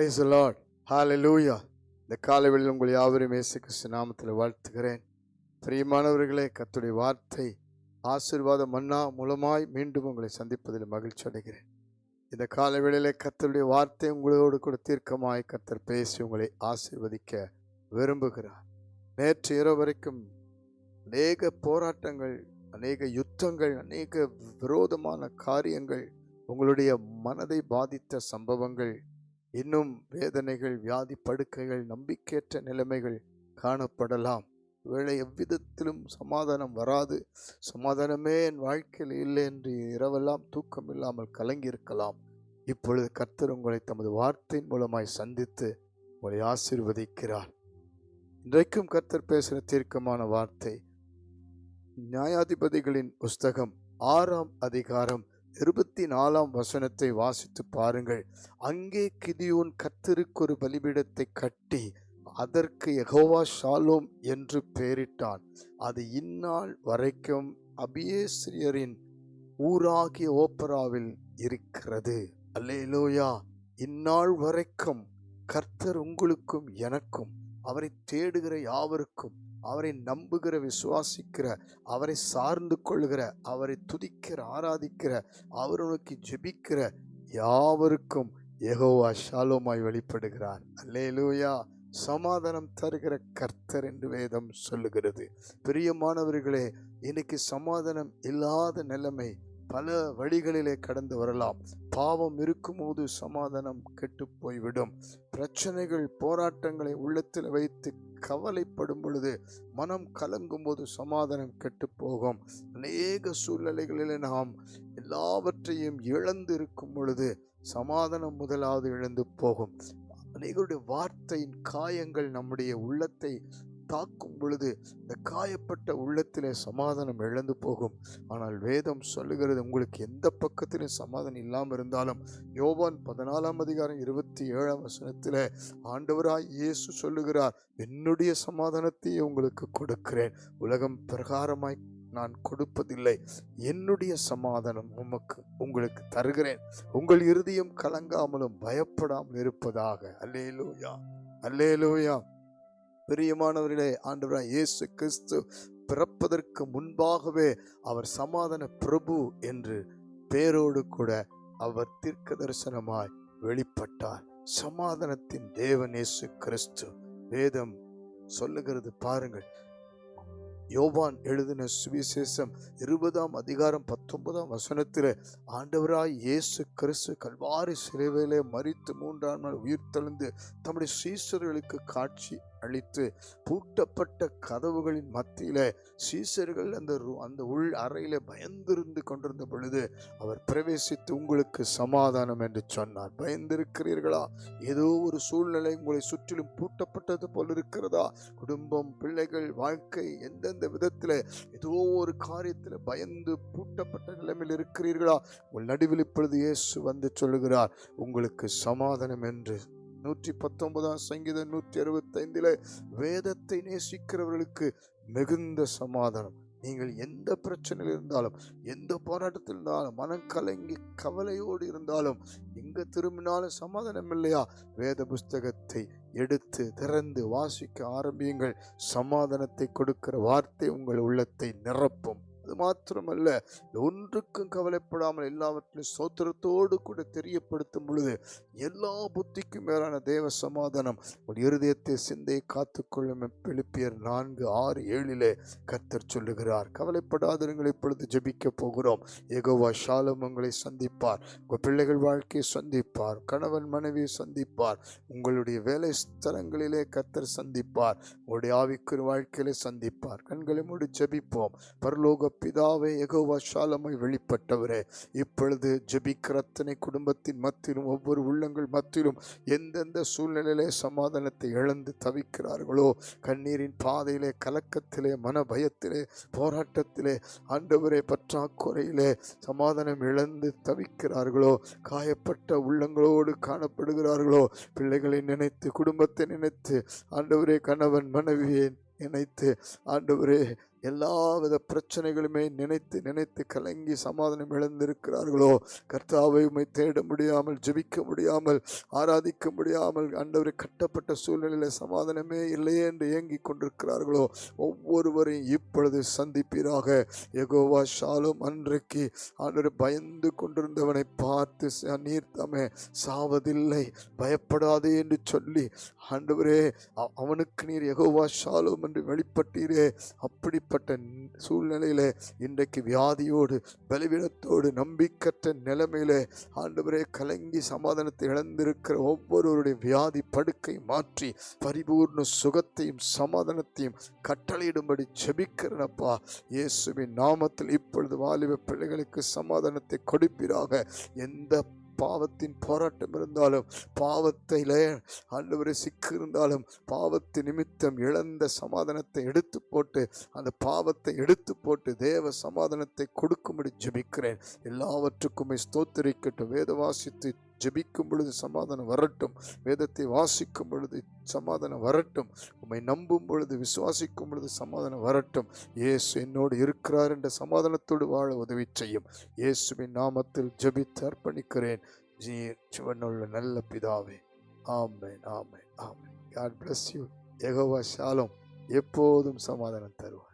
Price Lord லூயா இந்த காலைவெளியில் உங்கள் யாவரையும் இயேசு கிறிஸ்து நாமத்தில் வாழ்த்துகிறேன். பிரியமானவர்களே கத்துடைய வார்த்தை ஆசீர்வாத மன்னா மூலமாய் மீண்டும் உங்களை சந்திப்பதில் மகிழ்ச்சி அடைகிறேன். இந்த காலைவேளையிலே கத்தருடைய வார்த்தை உங்களோடு கூட தீர்க்கமாய் கத்தர் பேசி உங்களை ஆசீர்வதிக்க விரும்புகிறார். நேற்று இரவு வரைக்கும் அநேக போராட்டங்கள் அநேக யுத்தங்கள் அநேக விரோதமான காரியங்கள் உங்களுடைய மனதை பாதித்த சம்பவங்கள் இன்னும் வேதனைகள் வியாதி படுக்கைகள் நம்பிக்கையற்ற நிலைமைகள் காணப்படலாம். வேளை எவ்விதத்திலும் சமாதானம் வராது. சமாதானமே என் வாழ்க்கையில் இல்லை என்று இரவெல்லாம் தூக்கம் இல்லாமல் கலங்கியிருக்கலாம். இப்பொழுது கர்த்தர் உங்களை தமது வார்த்தையின் மூலமாய் சந்தித்து உங்களை ஆசீர்வதிக்கிறார். இன்றைக்கும் கர்த்தர் பேசுகிற தீர்க்கமான வார்த்தை நியாயாதிபதிகளின் புஸ்தகம் ஆறாம் அதிகாரம் இருபத்தி நாலாம் வசனத்தை வாசித்து பாருங்கள். அங்கே கிதியோன் கத்திருக்கு ஒரு பலிபீடத்தை கட்டி அதற்கு எகோவா ஷாலோம் என்று பெயரிட்டான். அது இந்நாள் வரைக்கும் அபியேஸ்ரியரின் ஊராகிய ஓப்பராவில் இருக்கிறது. அல்லேலோயா! இந்நாள் வரைக்கும் கர்த்தர் உங்களுக்கும் எனக்கும் அவரை தேடுகிற யாவருக்கும் அவரை நம்புகிற விசுவாசிக்கிற அவரை சார்ந்து கொள்கிற அவரை துதிக்கிற ஆராதிக்கிற அவர் ஜெபிக்கிற யாவருக்கும் எகோவா ஷாலோமாய் வெளிப்படுகிறார். அல்லேலூயா. சமாதானம் தருகிற கர்த்தர் என்று வேதம் சொல்லுகிறது. பிரியமானவர்களே இன்னைக்கு சமாதானம் இல்லாத நிலைமை பல வழிகளிலே கடந்து வரலாம். பாவம் இருக்கும்போது சமாதானம் கெட்டு போய்விடும். பிரச்சனைகள் போராட்டங்களை உள்ளத்தில் வைத்து கவலைப்படும் பொழுது மனம் கலங்கும் போது சமாதானம் கெட்டு போகும் அநேக சூழ்நிலைகளில் நாம் எல்லாவற்றையும் இழந்து இருக்கும் பொழுது சமாதானம் முதலாவது இழந்து போகும். அநேகருடைய வார்த்தையின் காயங்கள் நம்முடைய உள்ளத்தை தாக்கும் பொழுது இந்த காயப்பட்ட உள்ளத்திலே சமாதானம் இழந்து போகும். ஆனால் வேதம் சொல்லுகிறது உங்களுக்கு எந்த பக்கத்திலும் சமாதானம் இல்லாமல் இருந்தாலும் யோவான் பதினாலாம் அதிகாரம் இருபத்தி ஏழாம் வசனத்தில் ஆண்டவராய் இயேசு சொல்லுகிறார் என்னுடைய சமாதானத்தை உங்களுக்கு கொடுக்கிறேன். உலகம் பிரகாரமாய் நான் கொடுப்பதில்லை. என்னுடைய சமாதானம் உமக்கு உங்களுக்கு தருகிறேன். உங்கள் இருதயம் கலங்காமலும் பயப்படாமல் இருப்பதாக. அல்லேலூயா. அல்லேலூயா. பிரியமானவர்களே ஆண்டவராய் இயேசு கிறிஸ்து பிறப்பதற்கு முன்பாகவே அவர் சமாதான பிரபு என்று பேரோடு கூட அவர் தீர்க்க தரிசனமாய் வெளிப்பட்டார். சமாதானத்தின் தேவன் இயேசு கிறிஸ்து. வேதம் சொல்லுகிறது பாருங்கள். யோவான் எழுதின சுவிசேஷம் இருபதாம் அதிகாரம் பத்தொன்பதாம் வசனத்தில் ஆண்டவராய் இயேசு கிறிஸ்து கல்வாரி சிலுவையிலே மறித்து மூன்றாம் நாள் உயிர் தெழுந்து தம்முடைய சீசர்களுக்கு காட்சி அளித்து பூட்டப்பட்ட கதவுகளின் மத்தியில் சீசர்கள் அந்த அந்த உள் அறையில் பயந்திருந்து கொண்டிருந்த பொழுது அவர் பிரவேசித்து உங்களுக்கு சமாதானம் என்று சொன்னார். பயந்திருக்கிறீர்களா? ஏதோ ஒரு சூழ்நிலை உங்களை சுற்றிலும் பூட்டப்பட்டது போல் இருக்கிறதா? குடும்பம் பிள்ளைகள் வாழ்க்கை எந்தெந்த விதத்தில் ஏதோ ஒரு காரியத்தில் பயந்து பூட்டப்பட்ட நிலைமையில் இருக்கிறீர்களா? உங்கள் நடுவில் இப்பொழுது இயேசு வந்து சொல்லுகிறார் உங்களுக்கு சமாதானம் என்று நூற்றி பத்தொன்பதாம் சங்கீதம் நூற்றி அறுபத்தைந்தில் வேதத்தை நேசிக்கிறவர்களுக்கு மிகுந்த சமாதானம். நீங்கள் எந்த பிரச்சனையில் இருந்தாலும் எந்த போராட்டத்தில் இருந்தாலும் மனம் கலங்கி கவலையோடு இருந்தாலும் எங்கே திரும்பினாலும் சமாதானம் இல்லையா? வேத புஸ்தகத்தை எடுத்து திறந்து வாசிக்க ஆரம்பியுங்கள். சமாதானத்தை கொடுக்கிற வார்த்தை உங்கள் உள்ளத்தை நிரப்பும். அது மாத்திரமல்ல ஒன்றுக்கும் கவலைப்படாமல் எல்லாவற்றையும் சோத்திரத்தோடு கூட தெரியப்படுத்தும் பொழுது எல்லா புத்திக்கும் மேலான தேவ சமாதானம் உன் இருதயத்தை சிந்தையை காத்துக்கொள்ளும் பிலிப்பியர் நான்கு ஆறு ஏழிலே கர்த்தர் சொல்லுகிறார். கவலைப்படாதவர்கள் இப்பொழுது ஜெபிக்க போகிறோம். எகோவா ஷாலம் உங்களை சந்திப்பார். உங்கள் பிள்ளைகள் வாழ்க்கையை சந்திப்பார். கணவன் மனைவியை சந்திப்பார். உங்களுடைய வேலை ஸ்தலங்களிலே கர்த்தர் சந்திப்பார். உங்களுடைய ஆவிக்குரிய வாழ்க்கையிலே சந்திப்பார். கண்களை மூடி ஜெபிப்போம். பரலோக பிதாவே எகோவா ஷாலமை வெளிப்பட்டவரே. இப்பொழுது ஜபிக்கிறத்தனை குடும்பத்தின் மத்தியிலும் ஒவ்வொரு உள்ளங்கள் மத்தியிலும் எந்தெந்த சூழ்நிலையிலே சமாதானத்தை இழந்து தவிக்கிறார்களோ கண்ணீரின் பாதையிலே கலக்கத்திலே மனபயத்திலே போராட்டத்திலே ஆண்டவரே பற்றாக்குறையிலே சமாதானம் இழந்து தவிக்கிறார்களோ காயப்பட்ட உள்ளங்களோடு காணப்படுகிறார்களோ பிள்ளைகளை நினைத்து குடும்பத்தை நினைத்து ஆண்டவரே கணவன் மனைவியை நினைத்து ஆண்டவரே எல்லாவித பிரச்சனைகளுமே நினைத்து நினைத்து கலங்கி சமாதானம் இழந்திருக்கிறார்களோ? கர்த்தாவை உமை தேட முடியாமல் ஜெபிக்க முடியாமல் ஆராதிக்க முடியாமல் ஆண்டவரை கட்டப்பட்ட சூழ்நிலையில் சமாதானமே இல்லையே என்று ஏங்கிக் கொண்டிருக்கிறார்களோ? ஒவ்வொருவரையும் இப்பொழுது சந்திப்பீராக. எகோவா ஷாலும் அன்றைக்கு ஆண்டவர் பயந்து கொண்டிருந்தவனை பார்த்து "ச- நீர் தாமே சாவதில்லை பயப்படாதே என்று சொல்லி ஆண்டவரே அவனுக்கு நீர் எகோவா ஷாலும் என்று வெளிப்பட்டீரே. அப்படி அப்படிப்பட்ட சூழ்நிலையில் இன்றைக்கு வியாதியோடு பலவீனத்தோடு நம்பிக்கற்ற நிலைமையில் ஆண்டவரே கலங்கி சமாதானத்தை இழந்திருக்கிற ஒவ்வொருவருடைய வியாதி படுக்கை மாற்றி பரிபூர்ண சுகத்தையும் சமாதானத்தையும் கட்டளையிடும்படி ஜபிக்கிறனப்பா. இயேசுவின் நாமத்தில் இப்பொழுது வாலிப பிள்ளைகளுக்கு சமாதானத்தை கொடுப்பீராக. எந்த பாவத்தின் போராட்டம் இருந்தாலும் பாவத்திலே ஆண்டவரை சிக்கு இருந்தாலும் பாவத்து நிமித்தம் இழந்த சமாதானத்தை எடுத்து போட்டு அந்த பாவத்தை எடுத்து போட்டு தேவ சமாதானத்தை கொடுக்கும்படி ஜெபிக்கிறேன். எல்லாவற்றுக்குமே ஸ்தோத்தரிக்கட்டும். வேத வாசித்து ஜெபிக்கும் பொழுது சமாதானம் வரட்டும். வேதத்தை வாசிக்கும் பொழுது சமாதானம் வரட்டும். உம்மை நம்பும் பொழுது விசுவாசிக்கும் பொழுது சமாதானம் வரட்டும். இயேசு என்னோடு இருக்கிறார் என்ற சமாதானத்தோடு வாழ உதவி செய்யும். இயேசுவின் நாமத்தில் ஜெபித்து அர்ப்பணிக்கிறேன். ஜீ சிவனுள்ள நல்ல பிதாவே. ஆமை ஆமை ஆமை காட் பிளஸ் யூ யெகோவா சாலம் எப்போதும் சமாதானம் தருவார்.